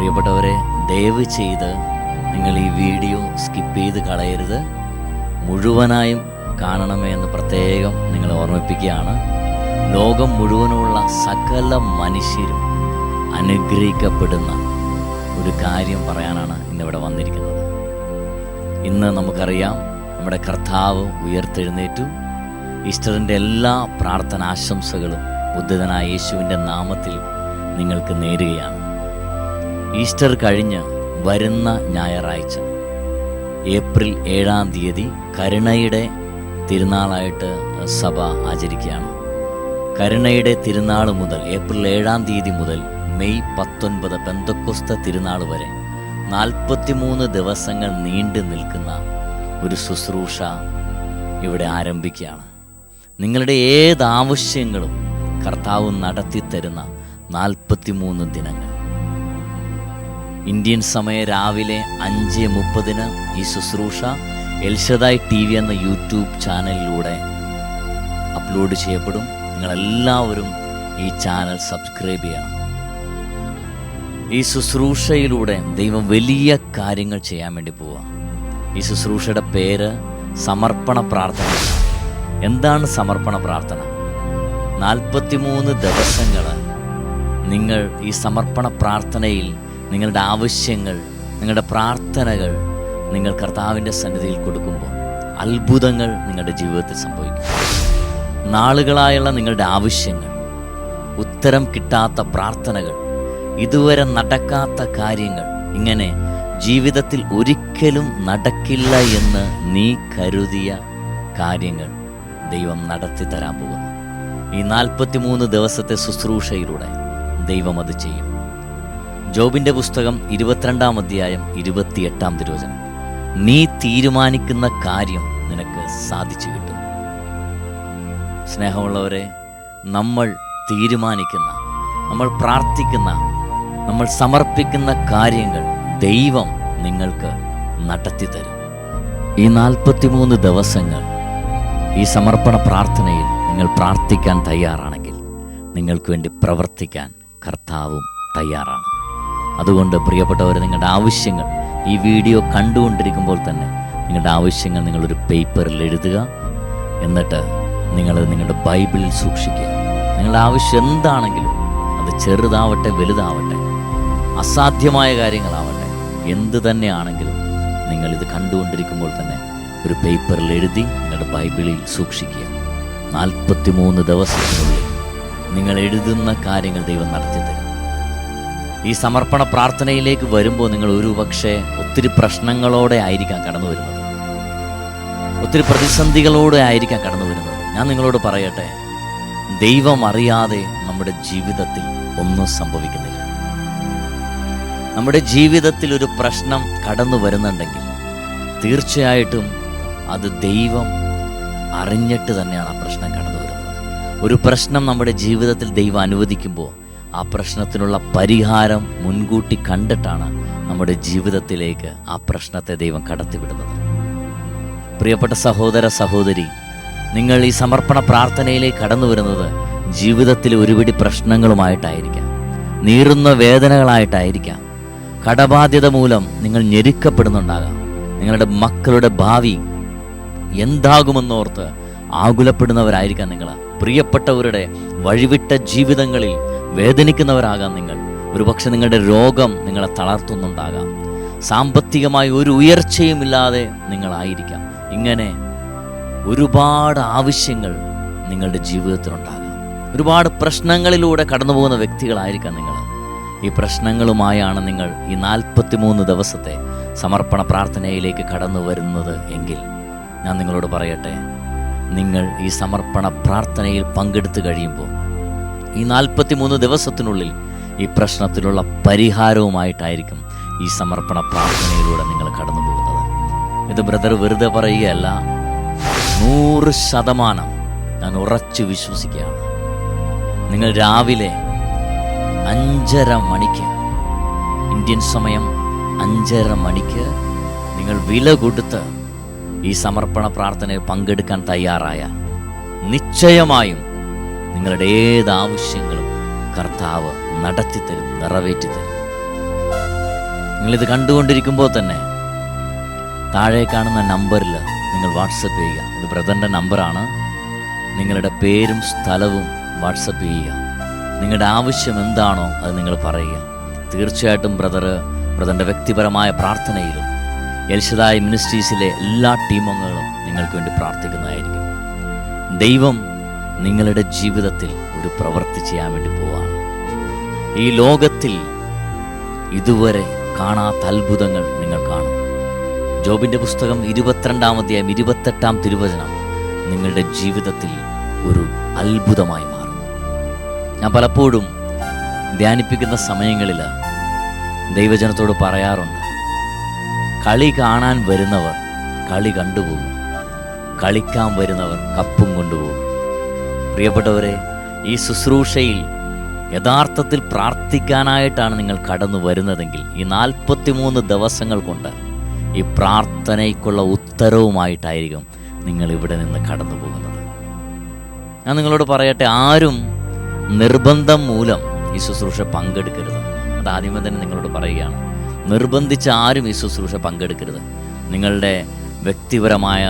പ്രിയപ്പെട്ടവരെ ദയവ് ചെയ്ത് നിങ്ങൾ ഈ വീഡിയോ സ്കിപ്പ് ചെയ്ത് കളയരുത്. മുഴുവനായും കാണണമേ എന്ന് പ്രത്യേകം നിങ്ങളെ ഓർമ്മിപ്പിക്കുകയാണ്. ലോകം മുഴുവനുമുള്ള സകല മനുഷ്യരും അനുഗ്രഹിക്കപ്പെടുന്ന ഒരു കാര്യം പറയാനാണ് ഇന്നിവിടെ വന്നിരിക്കുന്നത്. ഇന്ന് നമുക്കറിയാം നമ്മുടെ കർത്താവ് ഉയർത്തെഴുന്നേറ്റു. ഈസ്റ്ററിന്റെ എല്ലാ പ്രാർത്ഥനാശംസകളും ബുദ്ധിതനായ യേശുവിന്റെ നാമത്തിൽ നിങ്ങൾക്ക് നേരുകയാണ്. ഈസ്റ്റർ കഴിഞ്ഞ് വരുന്ന ഞായറാഴ്ച. ഏപ്രിൽ ഏഴാം തീയതി കരുണയുടെ തിരുനാളായിട്ട് സഭ ആചരിക്കുകയാണ്. കരുണയുടെ തിരുനാൾ മുതൽ ഏപ്രിൽ ഏഴാം തീയതി മുതൽ മെയ് പത്തൊൻപത് പെന്തക്കൊസ്ത തിരുനാൾ വരെ നാൽപ്പത്തിമൂന്ന് ദിവസങ്ങൾ നീണ്ടു നിൽക്കുന്ന ഒരു ശുശ്രൂഷ ഇവിടെ ആരംഭിക്കുകയാണ്. നിങ്ങളുടെ ഏത് ആവശ്യങ്ങളും കർത്താവ് നടത്തിത്തരുന്ന നാൽപ്പത്തിമൂന്ന് ദിനങ്ങൾ. ഇന്ത്യൻ സമയ രാവിലെ അഞ്ച് മുപ്പതിന് ഈ ശുശ്രൂഷ എൽഷദായ് ടി വി എന്ന യൂട്യൂബ് ചാനലിലൂടെ അപ്ലോഡ് ചെയ്യപ്പെടും. നിങ്ങളെല്ലാവരും ഈ ചാനൽ സബ്സ്ക്രൈബ് ചെയ്യണം. ഈ ശുശ്രൂഷയിലൂടെ ദൈവം വലിയ കാര്യങ്ങൾ ചെയ്യാൻ വേണ്ടി പോവുക ഈ ശുശ്രൂഷയുടെ പേര് സമർപ്പണ പ്രാർത്ഥന. എന്താണ് സമർപ്പണ പ്രാർത്ഥന? നാൽപ്പത്തിമൂന്ന് ദിവസങ്ങൾ നിങ്ങൾ ഈ സമർപ്പണ പ്രാർത്ഥനയിൽ നിങ്ങളുടെ ആവശ്യങ്ങൾ നിങ്ങളുടെ പ്രാർത്ഥനകൾ നിങ്ങൾ കർത്താവിന്റെ സന്നിധിയിൽ കൊടുക്കുമ്പോൾ അത്ഭുതങ്ങൾ നിങ്ങളുടെ ജീവിതത്തിൽ സംഭവിക്കും. നാളുകളായുള്ള നിങ്ങളുടെ ആവശ്യങ്ങൾ ഉത്തരം കിട്ടാത്ത പ്രാർത്ഥനകൾ ഇതുവരെ നടക്കാത്ത കാര്യങ്ങൾ ഇങ്ങനെ ജീവിതത്തിൽ ഒരിക്കലും നടക്കില്ല എന്ന് നീ കരുതിയ കാര്യങ്ങൾ ദൈവം നടത്തി തരാൻ പോകുന്നു. ഈ നാൽപ്പത്തിമൂന്ന് ദിവസത്തെ ശുശ്രൂഷയിലൂടെ ദൈവം അത് ചെയ്യും. ജോബിന്റെ പുസ്തകം ഇരുപത്തിരണ്ടാം അധ്യായം ഇരുപത്തിയെട്ടാം തിരുവചനം. നീ തീരുമാനിക്കുന്ന കാര്യം നിനക്ക് സാധിച്ചു കിട്ടും. സ്നേഹമുള്ളവരെ നമ്മൾ തീരുമാനിക്കുന്ന നമ്മൾ പ്രാർത്ഥിക്കുന്ന നമ്മൾ സമർപ്പിക്കുന്ന കാര്യങ്ങൾ ദൈവം നിങ്ങൾക്ക് നടത്തി തരും. ഈ നാൽപ്പത്തിമൂന്ന് ദിവസങ്ങൾ ഈ സമർപ്പണ പ്രാർത്ഥനയിൽ നിങ്ങൾ പ്രാർത്ഥിക്കാൻ തയ്യാറാണെങ്കിൽ നിങ്ങൾക്ക് വേണ്ടി പ്രവർത്തിക്കാൻ കർത്താവും തയ്യാറാണ്. അതുകൊണ്ട് പ്രിയപ്പെട്ടവർ നിങ്ങളുടെ ആവശ്യങ്ങൾ ഈ വീഡിയോ കണ്ടുകൊണ്ടിരിക്കുമ്പോൾ തന്നെ നിങ്ങളുടെ ആവശ്യങ്ങൾ നിങ്ങളൊരു പേപ്പറിൽ എഴുതുക. എന്നിട്ട് നിങ്ങൾ നിങ്ങളുടെ ബൈബിളിൽ സൂക്ഷിക്കുക. നിങ്ങളുടെ ആവശ്യം എന്താണെങ്കിലും അത് ചെറുതാവട്ടെ വലുതാവട്ടെ അസാധ്യമായ കാര്യങ്ങളാവട്ടെ എന്ത് തന്നെയാണെങ്കിലും നിങ്ങൾ ഇത് കണ്ടുകൊണ്ടിരിക്കുമ്പോൾ തന്നെ ഒരു പേപ്പറിൽ എഴുതി നിങ്ങളുടെ ബൈബിളിൽ സൂക്ഷിക്കുക. നാൽപ്പത്തിമൂന്ന് ദിവസത്തിനുള്ളിൽ നിങ്ങൾ എഴുതുന്ന കാര്യങ്ങൾ ദൈവം നടത്തി തരും ഈ സമർപ്പണ പ്രാർത്ഥനയിലേക്ക് വരുമ്പോൾ നിങ്ങൾ ഒരു പക്ഷേ ഒത്തിരി പ്രശ്നങ്ങളോടെ ആയിരിക്കാം കടന്നു വരുന്നത്. ഒത്തിരി പ്രതിസന്ധികളോടെ ആയിരിക്കാം കടന്നു വരുന്നത്. ഞാൻ നിങ്ങളോട് പറയട്ടെ ദൈവം അറിയാതെ നമ്മുടെ ജീവിതത്തിൽ ഒന്നും സംഭവിക്കുന്നില്ല. നമ്മുടെ ജീവിതത്തിൽ ഒരു പ്രശ്നം കടന്നു വരുന്നുണ്ടെങ്കിൽ തീർച്ചയായിട്ടും അത് ദൈവം അറിഞ്ഞിട്ട് തന്നെയാണ് ആ പ്രശ്നം കടന്നു വരുന്നത്. ഒരു പ്രശ്നം നമ്മുടെ ജീവിതത്തിൽ ദൈവം അനുവദിക്കുമ്പോൾ ആ പ്രശ്നത്തിനുള്ള പരിഹാരം മുൻകൂട്ടി കണ്ടിട്ടാണ് നമ്മുടെ ജീവിതത്തിലേക്ക് ആ പ്രശ്നത്തെ ദൈവം കടത്തിവിടുന്നത്. പ്രിയപ്പെട്ട സഹോദര സഹോദരി നിങ്ങൾ ഈ സമർപ്പണ പ്രാർത്ഥനയിലേക്ക് കടന്നു വരുന്നത് ജീവിതത്തിലെ ഒരുപിടി പ്രശ്നങ്ങളുമായിട്ടായിരിക്കാം. നീറുന്ന വേദനകളായിട്ടായിരിക്കാം. കടബാധ്യത മൂലം നിങ്ങൾ ഞെരുക്കപ്പെടുന്നുണ്ടാകാം. നിങ്ങളുടെ മക്കളുടെ ഭാവി എന്താകുമെന്നോർത്ത് ആകുലപ്പെടുന്നവരായിരിക്കാം നിങ്ങൾ പ്രിയപ്പെട്ടവരുടെ വഴിവിട്ട ജീവിതങ്ങളിൽ വേദനിക്കുന്നവരാകാം നിങ്ങൾ. ഒരുപക്ഷെ നിങ്ങളുടെ രോഗം നിങ്ങളെ തളർത്തുന്നുണ്ടാകാം. സാമ്പത്തികമായി ഒരു ഉയർച്ചയുമില്ലാതെ നിങ്ങളായിരിക്കാം. ഇങ്ങനെ ഒരുപാട് ആവശ്യങ്ങൾ നിങ്ങളുടെ ജീവിതത്തിലുണ്ടാകാം. ഒരുപാട് പ്രശ്നങ്ങളിലൂടെ കടന്നു പോകുന്ന വ്യക്തികളായിരിക്കാം നിങ്ങൾ. ഈ പ്രശ്നങ്ങളുമായാണ് നിങ്ങൾ ഈ നാൽപ്പത്തിമൂന്ന് ദിവസത്തെ സമർപ്പണ പ്രാർത്ഥനയിലേക്ക് കടന്നു വരുന്നത് എങ്കിൽ ഞാൻ നിങ്ങളോട് പറയട്ടെ നിങ്ങൾ ഈ സമർപ്പണ പ്രാർത്ഥനയിൽ പങ്കെടുത്തു കഴിയുമ്പോൾ ഈ നാൽപ്പത്തിമൂന്ന് ദിവസത്തിനുള്ളിൽ ഈ പ്രശ്നത്തിലുള്ള പരിഹാരവുമായിട്ടായിരിക്കും ഈ സമർപ്പണ പ്രാർത്ഥനയിലൂടെ നിങ്ങൾ കടന്നു പോകുന്നത് ഇത് ബ്രദർ വെറുതെ പറയുകയല്ല നൂറ് ശതമാനം ഞാൻ ഉറച്ചു വിശ്വസിക്കുകയാണ്. നിങ്ങൾ രാവിലെ അഞ്ചര മണിക്ക് ഇന്ത്യൻ സമയം അഞ്ചര മണിക്ക് നിങ്ങൾ വില കൊടുത്ത് ഈ സമർപ്പണ പ്രാർത്ഥനയിൽ പങ്കെടുക്കാൻ തയ്യാറായ നിശ്ചയമായും നിങ്ങളുടെ ഏത് ആവശ്യങ്ങളും കർത്താവ് നടത്തിത്തരും നിറവേറ്റിത്തരും നിങ്ങളിത് കണ്ടുകൊണ്ടിരിക്കുമ്പോൾ തന്നെ താഴെ കാണുന്ന നമ്പറിൽ നിങ്ങൾ വാട്സപ്പ് ചെയ്യുക. ഇത് ബ്രദറിന്റെ നമ്പറാണ്. നിങ്ങളുടെ പേരും സ്ഥലവും വാട്സപ്പ് ചെയ്യുക. നിങ്ങളുടെ ആവശ്യം എന്താണോ അത് നിങ്ങൾ പറയുക. തീർച്ചയായിട്ടും ബ്രദർ ബ്രദറിന്റെ വ്യക്തിപരമായ പ്രാർത്ഥനയിലും എൽഷദായ് മിനിസ്ട്രീസിലെ എല്ലാ ടീമംഗങ്ങളും നിങ്ങൾക്ക് വേണ്ടി പ്രാർത്ഥിക്കുന്നതായിരിക്കും. ദൈവം നിങ്ങളുടെ ജീവിതത്തിൽ ഒരു പ്രവൃത്തി ചെയ്യാൻ വേണ്ടി പോവാണ്. ഈ ലോകത്തിൽ ഇതുവരെ കാണാത്ത അത്ഭുതങ്ങൾ നിങ്ങൾ കാണും. ജോബിന്റെ പുസ്തകം ഇരുപത്തിരണ്ടാം അധ്യായം ഇരുപത്തെട്ടാം തിരുവചനം നിങ്ങളുടെ ജീവിതത്തിൽ ഒരു അത്ഭുതമായി മാറും. ഞാൻ പലപ്പോഴും ധ്യാനിപ്പിക്കുന്ന സമയങ്ങളിൽ ദൈവജനത്തോട് പറയാറുണ്ട് കളി കാണാൻ വരുന്നവർ കളി കണ്ടുപോകും. കളിക്കാൻ വരുന്നവർ കപ്പും കൊണ്ടുപോകും. പ്രിയപ്പെട്ടവരെ ഈ ശുശ്രൂഷയിൽ യഥാർത്ഥത്തിൽ പ്രാർത്ഥിക്കാനായിട്ടാണ് നിങ്ങൾ കടന്നു വരുന്നതെങ്കിൽ ഈ നാൽപ്പത്തിമൂന്ന് ദിവസങ്ങൾ കൊണ്ട് ഈ പ്രാർത്ഥനയ്ക്കുള്ള ഉത്തരവുമായിട്ടായിരിക്കും നിങ്ങൾ ഇവിടെ നിന്ന് കടന്നു പോകുന്നത്. ഞാൻ നിങ്ങളോട് പറയട്ടെ ആരും നിർബന്ധം മൂലം ഈ ശുശ്രൂഷ പങ്കെടുക്കരുത്. അത് ആദ്യമേ തന്നെ നിങ്ങളോട് പറയുകയാണ്. നിർബന്ധിച്ച് ആരും ഈ ശുശ്രൂഷ പങ്കെടുക്കരുത്. നിങ്ങളുടെ വ്യക്തിപരമായ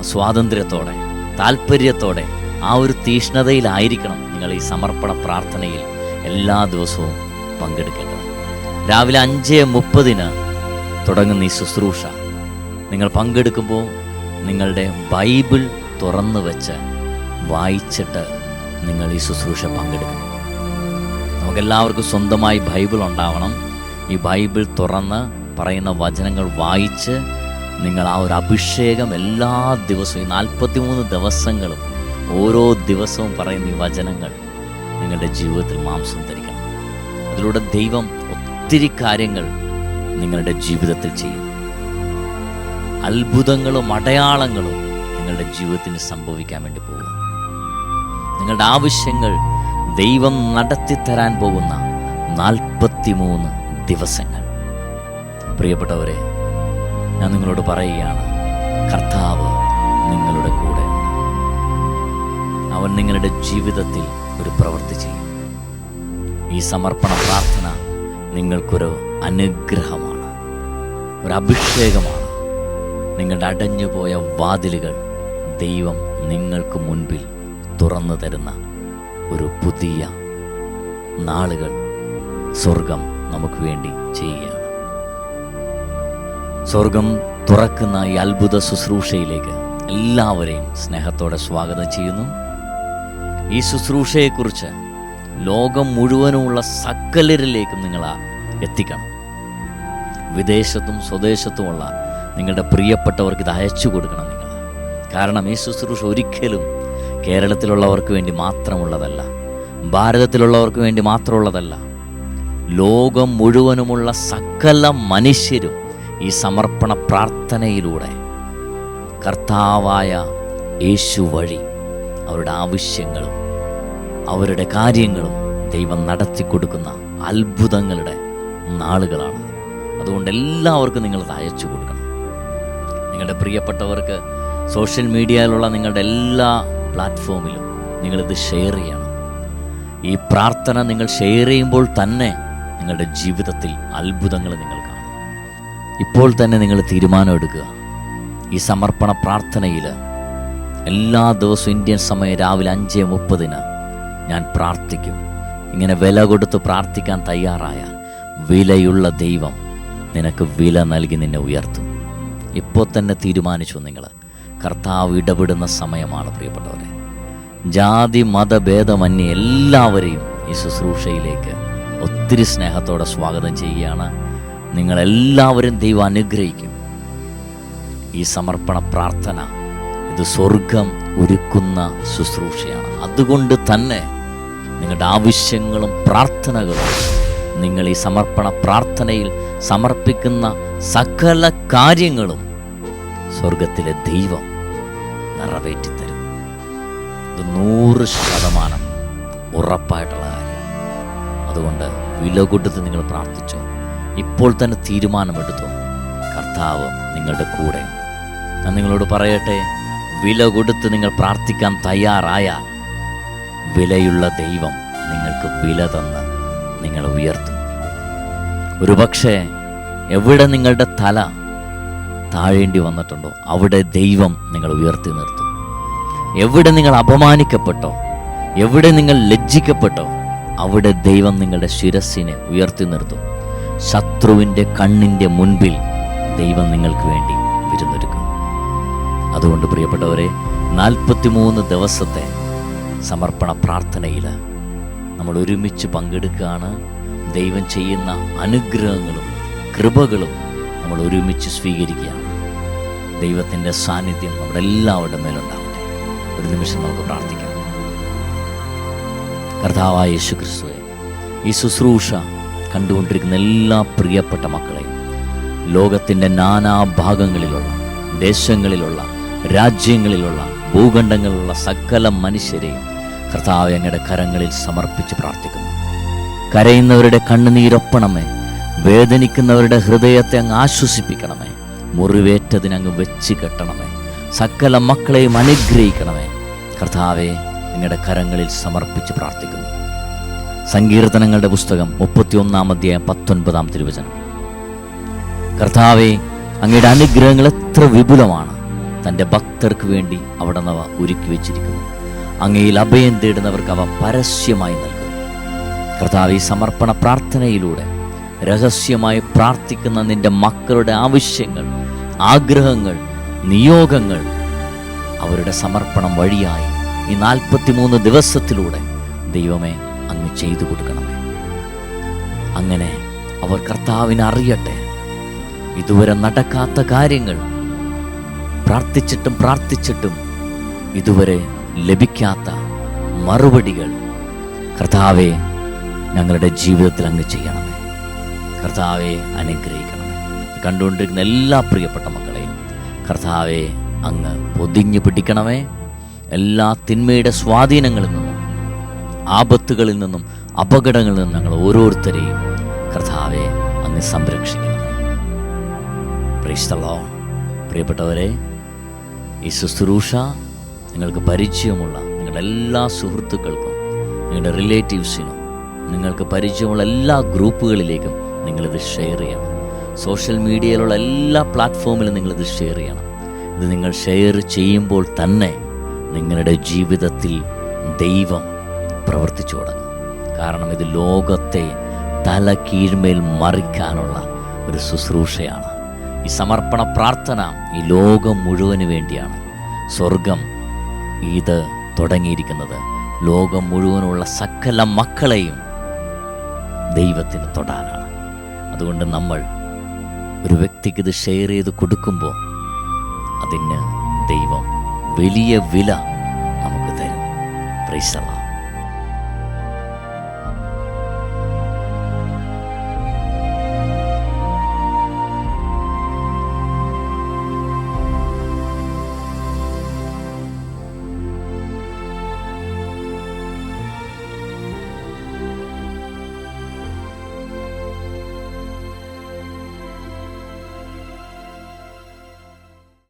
സ്വാതന്ത്ര്യത്തോടെ താല്പര്യത്തോടെ ആ ഒരു തീഷ്ണതയിലായിരിക്കണം നിങ്ങൾ ഈ സമർപ്പണ പ്രാർത്ഥനയിൽ എല്ലാ ദിവസവും പങ്കെടുക്കേണ്ടത്. രാവിലെ അഞ്ച് മുപ്പതിന് തുടങ്ങുന്ന ഈ ശുശ്രൂഷ നിങ്ങൾ പങ്കെടുക്കുമ്പോൾ നിങ്ങളുടെ ബൈബിൾ തുറന്നു വെച്ച് വായിച്ചിട്ട് നിങ്ങൾ ഈ ശുശ്രൂഷ പങ്കെടുക്കണം. നമുക്കെല്ലാവർക്കും സ്വന്തമായി ബൈബിൾ ഉണ്ടാവണം. ഈ ബൈബിൾ തുറന്ന് പറയുന്ന വചനങ്ങൾ വായിച്ച് നിങ്ങൾ ആ ഒരു അഭിഷേകം എല്ലാ ദിവസവും ഈ നാൽപ്പത്തി മൂന്ന് ദിവസങ്ങളും ഓരോ ദിവസവും പറയുന്ന ഈ വചനങ്ങൾ നിങ്ങളുടെ ജീവിതത്തിൽ മാംസം ധരിക്കണം. അതിലൂടെ ദൈവം ഒത്തിരി കാര്യങ്ങൾ നിങ്ങളുടെ ജീവിതത്തിൽ ചെയ്യും. അത്ഭുതങ്ങളും അടയാളങ്ങളും നിങ്ങളുടെ ജീവിതത്തിന് സംഭവിക്കാൻ വേണ്ടി പോകും. നിങ്ങളുടെ ആവശ്യങ്ങൾ ദൈവം നടത്തിത്തരാൻ പോകുന്ന നാൽപ്പത്തിമൂന്ന് ദിവസങ്ങൾ. പ്രിയപ്പെട്ടവരെ ഞാൻ നിങ്ങളോട് പറയുകയാണ് കർത്താവ് നിങ്ങളുടെ കൂടെ. അവൻ നിങ്ങളുടെ ജീവിതത്തിൽ ഒരു പ്രവൃത്തി ചെയ്യും. ഈ സമർപ്പണ പ്രാർത്ഥന നിങ്ങൾക്കൊരു അനുഗ്രഹമാണ് ഒരു അഭിഷേകമാണ്. നിങ്ങളുടെ അടഞ്ഞുപോയ വാതിലുകൾ ദൈവം നിങ്ങൾക്ക് മുൻപിൽ തുറന്നു തരുന്ന ഒരു പുതിയ നാളുകൾ സ്വർഗം നമുക്ക് വേണ്ടി ചെയ്യുകയാണ്. സ്വർഗം തുറക്കുന്ന ഈ അത്ഭുത ശുശ്രൂഷയിലേക്ക് എല്ലാവരെയും സ്നേഹത്തോടെ സ്വാഗതം ചെയ്യുന്നു. ഈ ശുശ്രൂഷയെക്കുറിച്ച് ലോകം മുഴുവനുമുള്ള സകലരിലേക്കും നിങ്ങൾ എത്തിക്കണം. വിദേശത്തും സ്വദേശത്തുമുള്ള നിങ്ങളുടെ പ്രിയപ്പെട്ടവർക്ക് ഇത് അയച്ചു കൊടുക്കണം നിങ്ങൾ. കാരണം ഈ ശുശ്രൂഷ ഒരിക്കലും കേരളത്തിലുള്ളവർക്ക് വേണ്ടി മാത്രമുള്ളതല്ല ഭാരതത്തിലുള്ളവർക്ക് വേണ്ടി മാത്രമുള്ളതല്ല ലോകം മുഴുവനുമുള്ള സകല മനുഷ്യരും ഈ സമർപ്പണ പ്രാർത്ഥനയിലൂടെ കർത്താവായ യേശു വഴി അവരുടെ ആവശ്യങ്ങളും അവരുടെ കാര്യങ്ങളും ദൈവം നടത്തി കൊടുക്കുന്ന അത്ഭുതങ്ങളുടെ നാളുകളാണ്. അതുകൊണ്ട് എല്ലാവർക്കും നിങ്ങൾ അയച്ചു കൊടുക്കണം. നിങ്ങളുടെ പ്രിയപ്പെട്ടവർക്ക് സോഷ്യൽ മീഡിയയിലുള്ള നിങ്ങളുടെ എല്ലാ പ്ലാറ്റ്ഫോമിലും നിങ്ങളിത് ഷെയർ ചെയ്യണം. ഈ പ്രാർത്ഥന നിങ്ങൾ ഷെയർ ചെയ്യുമ്പോൾ തന്നെ നിങ്ങളുടെ ജീവിതത്തിൽ അത്ഭുതങ്ങൾ നിങ്ങൾ കാണും. ഇപ്പോൾ തന്നെ നിങ്ങൾ തീരുമാനമെടുക്കുക ഈ സമർപ്പണ പ്രാർത്ഥനയിൽ എല്ലാ ദിവസവും ഇന്ത്യൻ സമയം രാവിലെ അഞ്ച് മുപ്പതിന് ഞാൻ പ്രാർത്ഥിക്കും. ഇങ്ങനെ വില കൊടുത്ത് പ്രാർത്ഥിക്കാൻ തയ്യാറായ വിലയുള്ള ദൈവം നിനക്ക് വില നൽകി നിന്നെ ഉയർത്തും. ഇപ്പോൾ തന്നെ തീരുമാനിച്ചു നിങ്ങൾ കർത്താവ് ഇടപെടുന്ന സമയമാണ് പ്രിയപ്പെട്ടവരെ. ജാതി മതഭേദമന്യേ എല്ലാവരെയും ഈ ശുശ്രൂഷയിലേക്ക് ഒത്തിരി സ്നേഹത്തോടെ സ്വാഗതം ചെയ്യുകയാണ്. നിങ്ങളെല്ലാവരും ദൈവം അനുഗ്രഹിക്കും. ഈ സമർപ്പണ പ്രാർത്ഥന ഇത് സ്വർഗം ഒരുക്കുന്ന ശുശ്രൂഷയാണ്. അതുകൊണ്ട് തന്നെ നിങ്ങളുടെ ആവശ്യങ്ങളും പ്രാർത്ഥനകളും നിങ്ങൾ ഈ സമർപ്പണ പ്രാർത്ഥനയിൽ സമർപ്പിക്കുന്ന സകല കാര്യങ്ങളും സ്വർഗത്തിലെ ദൈവം നിറവേറ്റിത്തരും. ഇത് നൂറ് ശതമാനം ഉറപ്പായിട്ടുള്ള കാര്യമാണ്. അതുകൊണ്ട് വില കൊടുത്ത് നിങ്ങൾ പ്രാർത്ഥിച്ചോ. ഇപ്പോൾ തന്നെ തീരുമാനമെടുത്തു. കർത്താവ് നിങ്ങളുടെ കൂടെ. ഞാൻ നിങ്ങളോട് പറയട്ടെ വില കൊടുത്ത് നിങ്ങൾ പ്രാർത്ഥിക്കാൻ തയ്യാറായാൽ വിലയുള്ള ദൈവം നിങ്ങൾക്ക് വില തന്ന് നിങ്ങളെ ഉയർത്തും. ഒരുപക്ഷെ എവിടെ നിങ്ങളുടെ തല താഴേണ്ടി വന്നിട്ടുണ്ടോ അവിടെ ദൈവം നിങ്ങൾ ഉയർത്തി നിർത്തും. എവിടെ നിങ്ങൾ അപമാനിക്കപ്പെട്ടോ എവിടെ നിങ്ങൾ ലജ്ജിക്കപ്പെട്ടോ അവിടെ ദൈവം നിങ്ങളുടെ ശിരസ്സിനെ ഉയർത്തി നിർത്തും. ശത്രുവിന്റെ കണ്ണിന്റെ മുൻപിൽ ദൈവം നിങ്ങൾക്ക് വേണ്ടി വിരുന്നൊരുക്കും. അതുകൊണ്ട് പ്രിയപ്പെട്ടവരെ നാൽപ്പത്തിമൂന്ന് ദിവസത്തെ സമർപ്പണ പ്രാർത്ഥനയിൽ നമ്മൾ ഒരുമിച്ച് പങ്കെടുക്കുകയാണ്. ദൈവം ചെയ്യുന്ന അനുഗ്രഹങ്ങളും കൃപകളും നമ്മൾ ഒരുമിച്ച് സ്വീകരിക്കുകയാണ്. ദൈവത്തിന്റെ സാന്നിധ്യം നമ്മുടെ എല്ലാവരുടെ മേലുണ്ടാവട്ടെ. ഒരു നിമിഷം നമുക്ക് പ്രാർത്ഥിക്കാം. കർത്താവായ യേശു ക്രിസ്തുവെ ഈ ശുശ്രൂഷ കണ്ടുകൊണ്ടിരിക്കുന്ന എല്ലാ പ്രിയപ്പെട്ട മക്കളെയും ലോകത്തിന്റെ ഭാഗങ്ങളിലുള്ള ദേശങ്ങളിലുള്ള രാജ്യങ്ങളിലുള്ള ഭൂഖണ്ഡങ്ങളിലുള്ള സകല മനുഷ്യരെയും കർത്താവ് അങ്ങയുടെ കരങ്ങളിൽ സമർപ്പിച്ച് പ്രാർത്ഥിക്കുന്നു. കരയുന്നവരുടെ കണ്ണുനീരൊപ്പണമേ വേദനിക്കുന്നവരുടെ ഹൃദയത്തെ അങ്ങ് ആശ്വസിപ്പിക്കണമേ മുറിവേറ്റതിനങ്ങ് വെച്ച് കെട്ടണമേ സകല മക്കളെയും അനുഗ്രഹിക്കണമേ. കർത്താവെ നിങ്ങളുടെ കരങ്ങളിൽ സമർപ്പിച്ച് പ്രാർത്ഥിക്കുന്നു. സങ്കീർത്തനങ്ങളുടെ പുസ്തകം മുപ്പത്തിയൊന്നാം അധ്യായം പത്തൊൻപതാം തിരുവചനം. കർത്താവെ അങ്ങയുടെ അനുഗ്രഹങ്ങൾ എത്ര വിപുലമാണ്. തന്റെ ഭക്തർക്ക് വേണ്ടി അവിടെ അവ ഒരുക്കി വെച്ചിരിക്കുന്നു. അങ്ങയിൽ അഭയം തേടുന്നവർക്ക് അവ പരസ്യമായി നൽകുന്നു. കർത്താവ് ഈ സമർപ്പണ പ്രാർത്ഥനയിലൂടെ രഹസ്യമായി പ്രാർത്ഥിക്കുന്ന നിന്റെ മക്കളുടെ ആവശ്യങ്ങൾ ആഗ്രഹങ്ങൾ നിയോഗങ്ങൾ അവരുടെ സമർപ്പണം വഴിയായി ഈ നാൽപ്പത്തിമൂന്ന് ദിവസത്തിലൂടെ ദൈവമേ അങ്ങ് ചെയ്തു കൊടുക്കണമേ. അങ്ങനെ അവർ കർത്താവിനെ അറിയട്ടെ. ഇതുവരെ നടക്കാത്ത കാര്യങ്ങൾ പ്രാർത്ഥിച്ചിട്ടും പ്രാർത്ഥിച്ചിട്ടും ഇതുവരെ ലഭിക്കാത്ത മറുപടികൾ കർത്താവെ ഞങ്ങളുടെ ജീവിതത്തിൽ അങ്ങ് ചെയ്യണമേ. കർത്താവെ അനുഗ്രഹിക്കണമേ. കണ്ടുകൊണ്ടിരിക്കുന്ന എല്ലാ പ്രിയപ്പെട്ട മക്കളെയും കർത്താവെ അങ്ങ് പൊതിഞ്ഞു പിടിക്കണമേ. എല്ലാ തിന്മയുടെ സ്വാധീനങ്ങളിൽ നിന്നും ആപത്തുകളിൽ നിന്നും അപകടങ്ങളിൽ നിന്നും ഞങ്ങൾ ഓരോരുത്തരെയും കർത്താവെ അങ്ങ് സംരക്ഷിക്കണമേ പ്രീസ്തളോ പ്രിയപ്പെട്ടവരെ ഈ ശുശ്രൂഷ നിങ്ങൾക്ക് പരിചയമുള്ള നിങ്ങളുടെ എല്ലാ സുഹൃത്തുക്കൾക്കും നിങ്ങളുടെ റിലേറ്റീവ്സിനും നിങ്ങൾക്ക് പരിചയമുള്ള എല്ലാ ഗ്രൂപ്പുകളിലേക്കും നിങ്ങളിത് ഷെയർ ചെയ്യണം. സോഷ്യൽ മീഡിയയിലുള്ള എല്ലാ പ്ലാറ്റ്ഫോമിലും നിങ്ങളിത് ഷെയർ ചെയ്യണം. ഇത് നിങ്ങൾ ഷെയർ ചെയ്യുമ്പോൾ തന്നെ നിങ്ങളുടെ ജീവിതത്തിൽ ദൈവം പ്രവർത്തിച്ചു തുടങ്ങും. കാരണം ഇത് ലോകത്തെ തല കീഴ്മേൽ മറിക്കാനുള്ള ഒരു ശുശ്രൂഷയാണ്. ഈ സമർപ്പണ പ്രാർത്ഥന ഈ ലോകം മുഴുവൻ വേണ്ടിയാണ്. സ്വർഗം ഇത് തുടങ്ങിയിരിക്കുന്നത് ലോകം മുഴുവനുള്ള സകല മക്കളെയും ദൈവത്തിന് തൊടാനാണ്. അതുകൊണ്ട് നമ്മൾ ഒരു വ്യക്തിക്ക് ഇത് ഷെയർ ചെയ്ത് കൊടുക്കുമ്പോൾ അതിന് ദൈവം വലിയ വില നമുക്ക് തരും പ്രൈസല